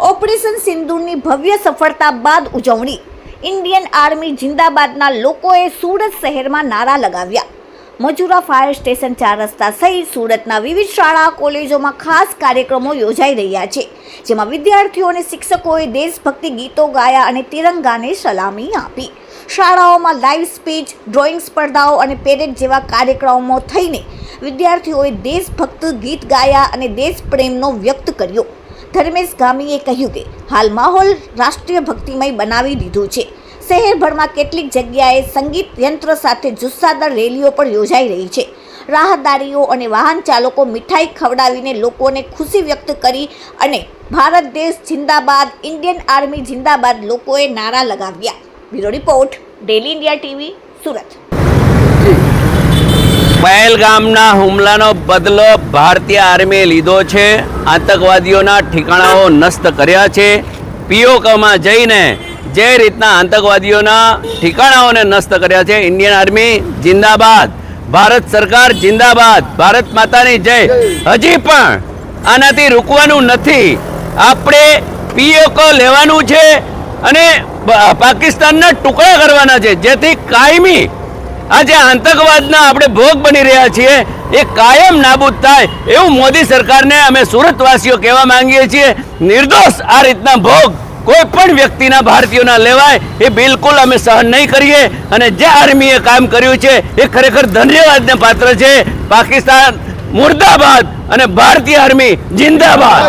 Operation સિંદૂરની ભવ્ય સફળતા બાદ ઉજવણી. ઇન્ડિયન આર્મી જિંદાબાદના લોકોએ સુરત શહેરમાં નારા લગાવ્યા. મજુરા ફાયર સ્ટેશન ચાર રસ્તા સહિત સુરતના વિવિધ શાળા, કોલેજોમાં ખાસ કાર્યક્રમો યોજાઈ રહ્યા છે, જેમાં વિદ્યાર્થીઓ અને શિક્ષકોએ દેશભક્તિ ગીતો ગાયા અને તિરંગાને સલામી આપી. શાળાઓમાં લાઈવ સ્પીચ, ડ્રોઈંગ સ્પર્ધાઓ અને પેરેડ જેવા કાર્યક્રમો થઈને વિદ્યાર્થીઓએ દેશભક્ત ગીત ગાયા અને દેશપ્રેમનો વ્યક્ત કર્યો. ધર્મેશ ગામીએ કહ્યું કે, હાલ માહોલ રાષ્ટ્રીય ભક્તિમય બનાવી દીધું છે. શહેરભરમાં કેટલીક જગ્યાએ સંગીત યંત્ર સાથે જુસ્સાદાર રેલીઓ પણ યોજાઈ રહી છે. રાહદારીઓ અને વાહન ચાલકો મીઠાઈ ખવડાવીને લોકોને ખુશી વ્યક્ત કરી અને ભારત દેશ જિંદાબાદ, ઇન્ડિયન આર્મી જિંદાબાદ લોકોએ નારા લગાવ્યા. Bureau report, daily India TV, Surat. પહેલગામના હુમલાનો બદલો ભારતીય આર્મીએ લીધો છે. આતંકવાદીઓના ઠેકાણાઓ નષ્ટ કર્યા છે. પીઓકમાં જઈને જે રીતના આતંકવાદીઓના ઠેકાણાઓને નષ્ટ કર્યા છે, ઇન્ડિયન આર્મી જિંદાબાદ, ભારત સરકાર જિંદાબાદ, ભારત માતાની જય. હજી પણ આનાથી રૂકવાનું નથી. આપણે પીઓકો લેવાનું છે અને પાકિસ્તાનના ટુકડા કરવાના છે. જેથી કાયમી આજે આતંકવાદના આપણે ભોગ બની રહ્યા છીએ. એ કાયમ નાબૂદ થાય એવું મોદી સરકારને અમે સુરતવાસીઓ કહેવા માંગીએ છીએ. નિર્દોષ આ રીતના ભોગ કોઈ પણ વ્યક્તિના ભારતીયોના લેવાય એ બિલકુલ અમે સહન નહીં કરીએ. અને જે આર્મીએ કામ કર્યું છે એ ખરેખર ધન્યવાદને પાત્ર છે. પાકિસ્તાન મુર્દાબાદ અને ભારતીય આર્મી જિંદાબાદ.